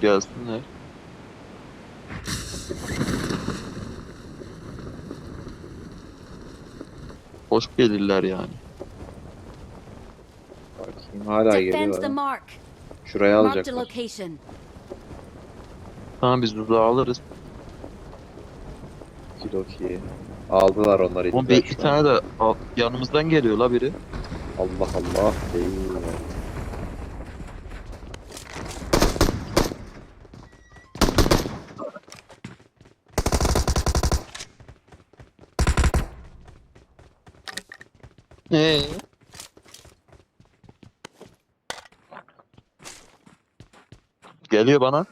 gelsinler. Hoş gelirler yani. Bakayım hala Defend the geliyor. mark. Şuraya Marked a alacaklar. location. Tamam biz uzağa alırız. Kidoki. Aldılar onları. Oğlum ittiler bir, şu an. tane de al- yanımızdan geliyor la biri. Allah Allah değil. Ee? Geliyor bana.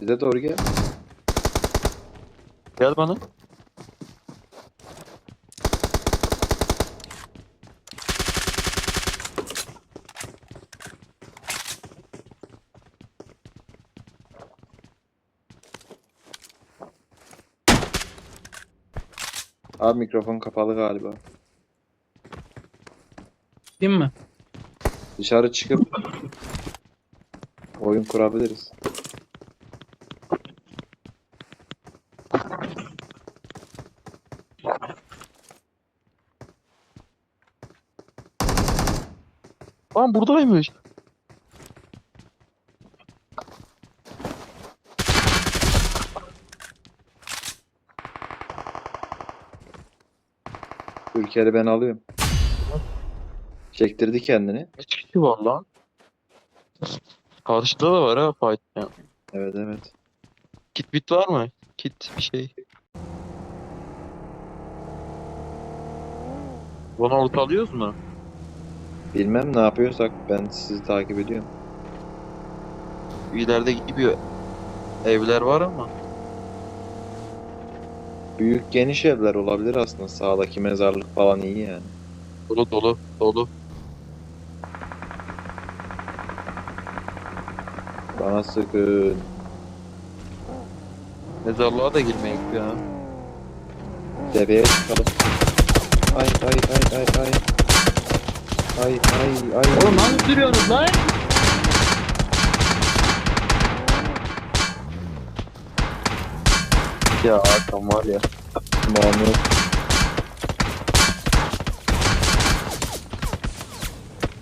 Bize doğru gel. Gel bana. Abi mikrofon kapalı galiba. Değil mi? Dışarı çıkıp oyun kurabiliriz. Lan buradaymış. Ülkeri ben alıyorum. Çektirdi kendini. Kaç kişi var lan? Karşıda da var ha fight. Ya. Evet evet. Kit bit var mı? Kit bir şey. Bunu ortalıyoruz mu? Bilmem ne yapıyorsak ben sizi takip ediyorum. İleride gibi evler var ama. Büyük geniş evler olabilir aslında. Sağdaki mezarlık falan iyi yani. Dolu dolu dolu. Bana sıkın. Mezarlığa da girmeyek ya. Tepeye çıkalım. Ay ay ay ay ay. Ay ay ay. Oğlum nasıl sürüyorsunuz lan? Ya adam var ya. Mahmut.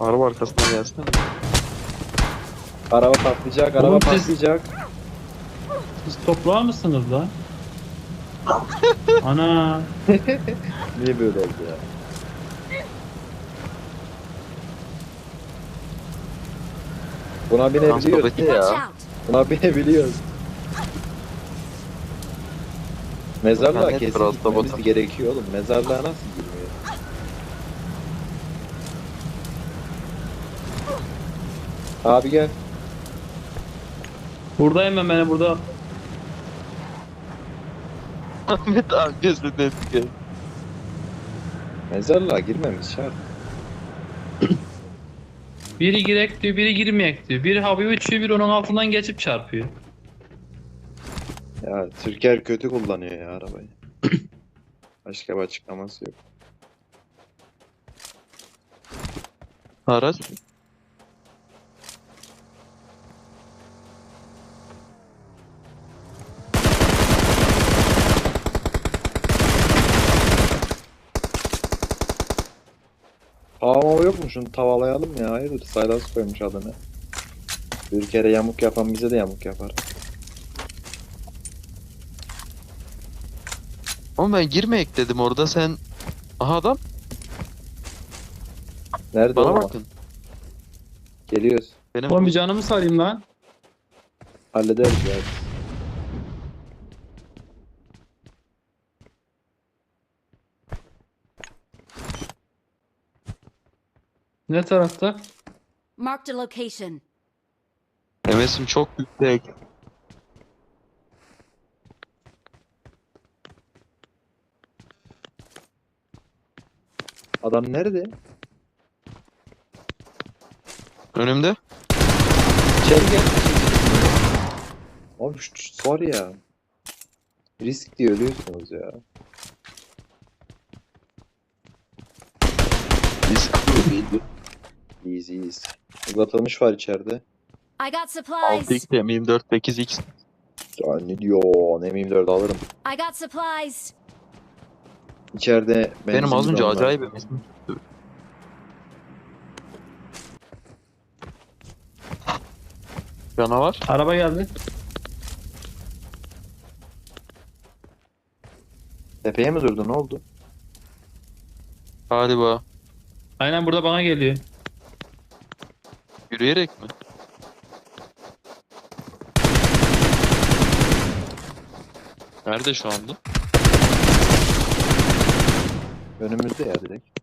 Araba arkasına gelsene. Araba patlayacak, araba Oğlum siz- patlayacak. Siz toprağa mısınız lan? Ana. Niye böyle oldu ya? Buna binebiliyoruz. Transport'taki Watch ya. out. Buna binebiliyoruz. Mezarlığa Lanet kesin biraz da gitmemiz batar. gerekiyor oğlum. Mezarlığa nasıl girmiyor? Abi gel. Buradayım ben beni burada. Ahmet amcasından gel. Mezarlığa girmemiz şart. Biri girek diyor, biri girmeyek diyor. Biri havaya uçuyor, biri onun altından geçip çarpıyor. Ya Türker kötü kullanıyor ya arabayı. Başka bir açıklaması yok. Araç. Hava yok mu? Şunu tavalayalım ya. Hayırdır? Saylas koymuş adını. Bir kere yamuk yapan bize de yamuk yapar. Ama ben girmeyek dedim orada sen. Aha adam Nerede bana o? bakın. Geliyoruz. Benim Oğlum bir canımı sarayım lan. Hallederiz ya. Ne tarafta? Marked a location. MS'im çok yüksek. Adam nerede? Önümde. İçeri gel. Abi şu, şu var ya. Risk diye ölüyorsunuz ya. Risk değildi. İyiyiz iyiyiz. Uzatılmış var içeride. I got supplies. 6x M24 8x. Ya ne diyor? M24 alırım. I got supplies. İçeride Benim az önce acayip emesim tuttu. Canavar. Araba geldi. Tepeye mi durdu? Ne oldu? Galiba. Aynen burada bana geliyor. Yürüyerek mi? Nerede şu anda? Önümüzde ya direkt.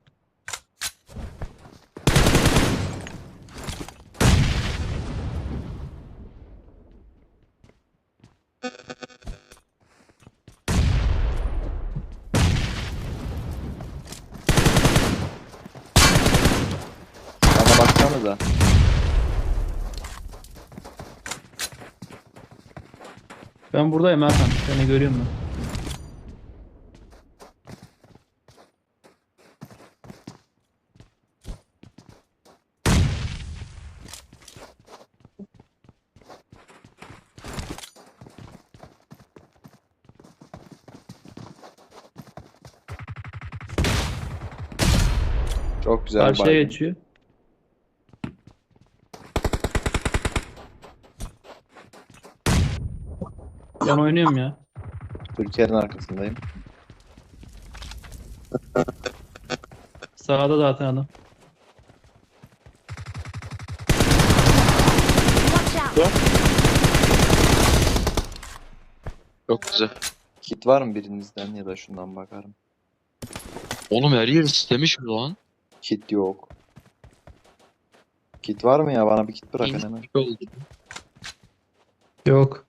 Bana baksanıza. Ben buradayım Erkan. Seni görüyorum ben. Çok güzel Karşıya geçiyor. Ben oynuyorum ya. Türkiye'nin arkasındayım. Sağda zaten adam. Watch out. Çok güzel. Kit var mı birinizden ya da şundan bakarım. Oğlum her yer istemiş mi lan? Kit yok. Kit var mı ya? Bana bir kit bırakın hemen. Oldu. Yok.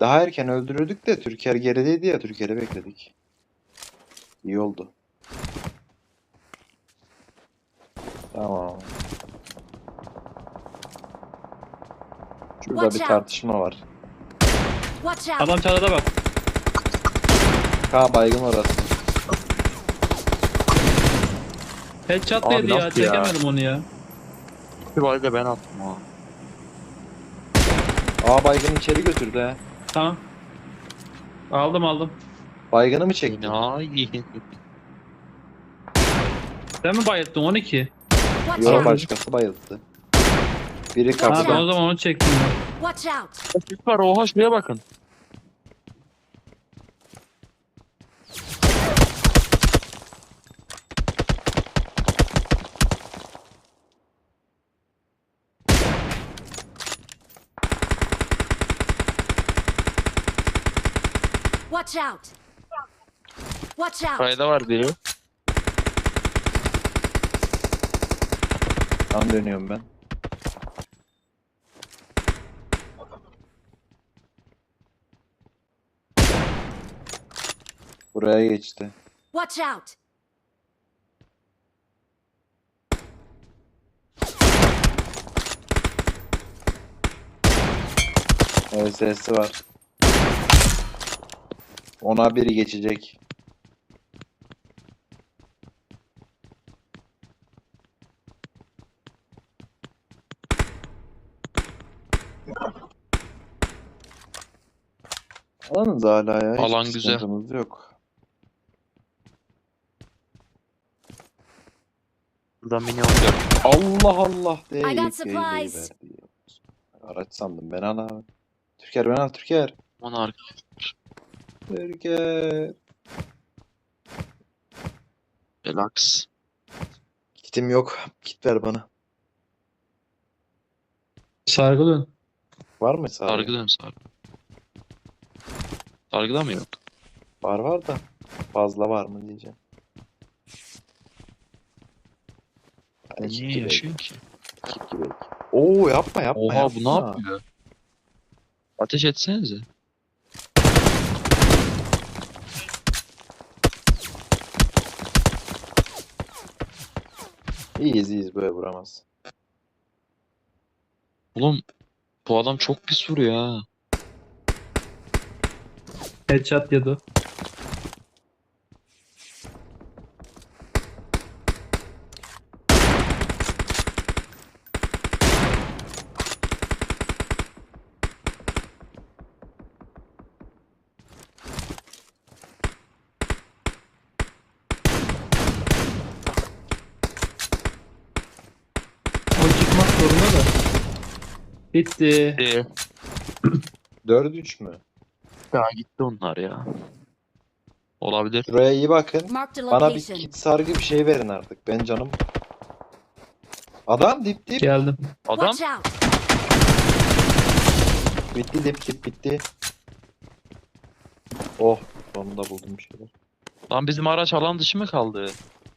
Daha erken öldürürdük de Türker gerideydi ya Türker'i bekledik. İyi oldu. Tamam. Şurada Watch bir out. tartışma var. Watch out. Adam çatıda bak. Ka baygın orası. Headshot Abi yedi ya. nasıl ya? Çekemedim onu ya. Bir valide ben attım ha. Aa baygını içeri götürdü he. Tamam. Aldım aldım. Baygını mı çekti? İyi. Sen mi bayılttın 12? Watch Yok out. başkası bayıldı. Biri Ha, ben o zaman onu çektim. Watch out. Türk var oha şuraya bakın. Watch out. Watch out. Kayda var diyor. Tam dönüyorum ben. Buraya geçti. Watch out. Evet sesi var. Ona biri geçecek. Alanız hala ya. hiçbir Alan güzel. sıkıntımız yok. Buradan beni alacak. Allah Allah diye I got ilk yayını supplies. verdi. Araç sandım ben abi. Türker ben al Türker. Aman arka. Türker. Relax. Kitim yok. Kit ver bana. Sargı dön. Var mı sargı? Sargıda mı sargı? Sargıda mı yok? Var var da. Fazla var mı diyeceğim. Hani kit Niye yaşıyor ki? kit gibi. Oo yapma yapma Oha yapma. bu ne yapıyor? Ateş etsenize. İyiyiz iyiyiz böyle vuramaz. Oğlum bu adam çok pis vuruyor ha. Headshot yedi. o. Bitti. Ee, 4-3 mü? ya gitti onlar ya. Olabilir. Şuraya iyi bakın. Marked a Bana bir location. kit sargı bir şey verin artık. Ben canım. Adam dip dip. Geldim. Adam Watch out! Bitti dip dip bitti. Oh sonunda buldum bir şeyler. lan bizim araç alan dışı mı kaldı?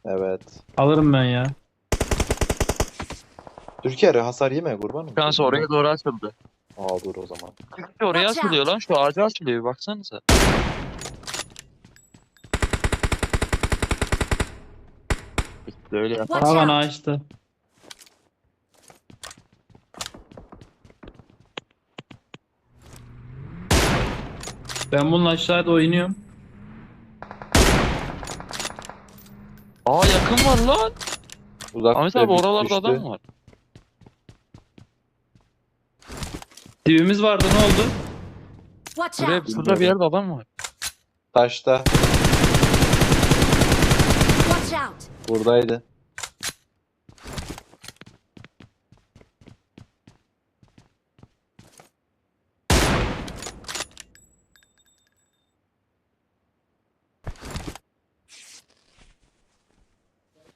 Evet. Alırım ben ya. Türkiye hasar yeme kurbanım. Tanesi oraya doğru açıldı. Aa dur o zaman. Türkiye oraya Watch açılıyor lan. Şu ağaca açılıyor bir baksanıza. İşte öyle yapar. Watch out! açtı. Ben bununla aşağıda oynuyorum. Aa yakın var lan. Uzak Ahmet abi oralarda adam var. Dibimiz vardı ne oldu? Watch Şuraya, out! şurada bir yerde adam var. Taşta Watch out! buradaydı.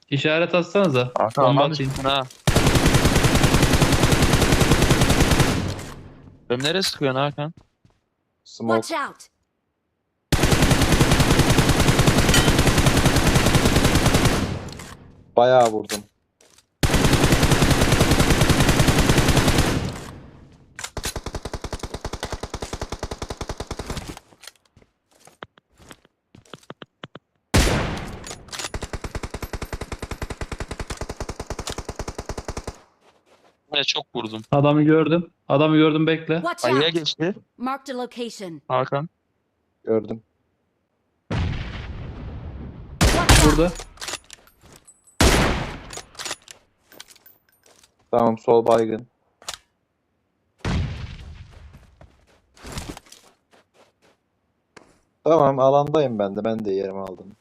İşaret atsanıza. Hakan Bomba atayım. ha. Ben nereye sıkıyorsun Hakan? Smoke. Watch out! Bayağı vurdum. Ne çok vurdum. Adamı gördüm. Adamı gördüm bekle. Watch Ayıya out! geçti Marked a location. Hakan. Gördüm. Watch out! Burada. Tamam sol baygın. Tamam alandayım ben de. Ben de yerimi aldım.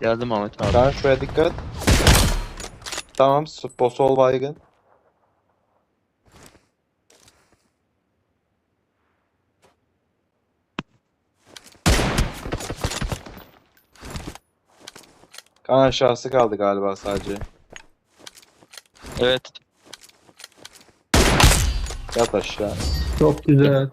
Geldim Ahmet abi. Kaan şuraya dikkat. Tamam spo- sol baygın. Kaan aşağısı kaldı galiba sadece. Evet. Yat aşağı. Çok güzel.